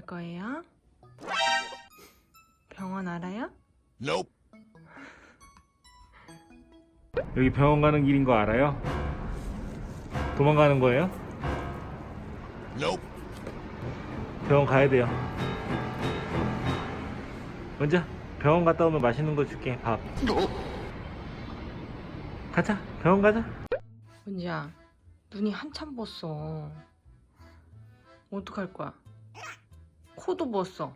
갈 거예요? 병원 알아요? Nope. 여기 병원 가는 길인 거 알아요? 도망가는 거예요? Nope. 병원 가야 돼요. 먼저 병원 갔다 오면 맛있는 거 줄게. 밥. 가자. 병원 가자. 은지야 눈이 한참 부었어 어떡할 거야? 코도 부었어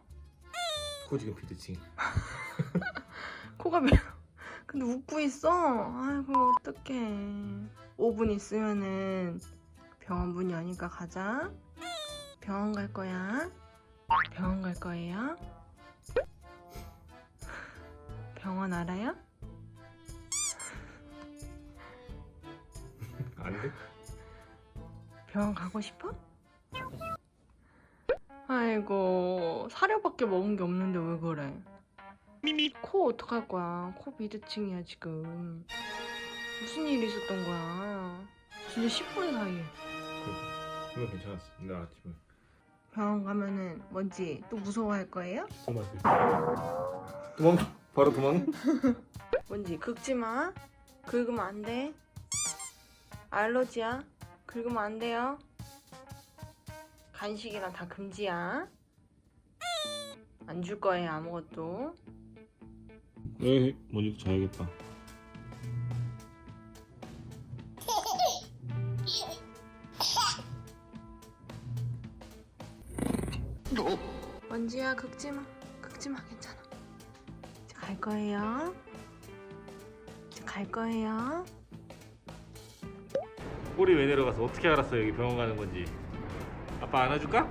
코 지금 비드칭. 코가 매 근데 웃고 있어 아이고 어떡해 5분 있으면은 병원 문이 여니까 가자 병원 갈 거야 병원 갈 거예요? 병원 알아요? 안 돼? 병원 가고 싶어? 아이고 사료밖에 먹은 게 없는데 왜 그래? 코 어떡할 거야? 코 비드칭이야 지금. 무슨 일이 있었던 거야? 진짜 10분 사이에. 이거 괜찮았어. 나 아침에. 병원 가면은 뭔지 또 무서워할 거예요? 도망. 바로 도망. 뭔지 긁지 마. 긁으면 안 돼. 알러지야. 긁으면 안 돼요. 간식이랑 다 금지야. 안 줄 거예요 아무것도. 에이, 먼저 자야겠다. 먼지야 긁지 마. 긁지 마 괜찮아. 이제 갈 거예요. 이제 갈 거예요. 꼬리 왜 내려가서 어떻게 알았어 여기 병원 가는 건지. 아빠 안아줄까?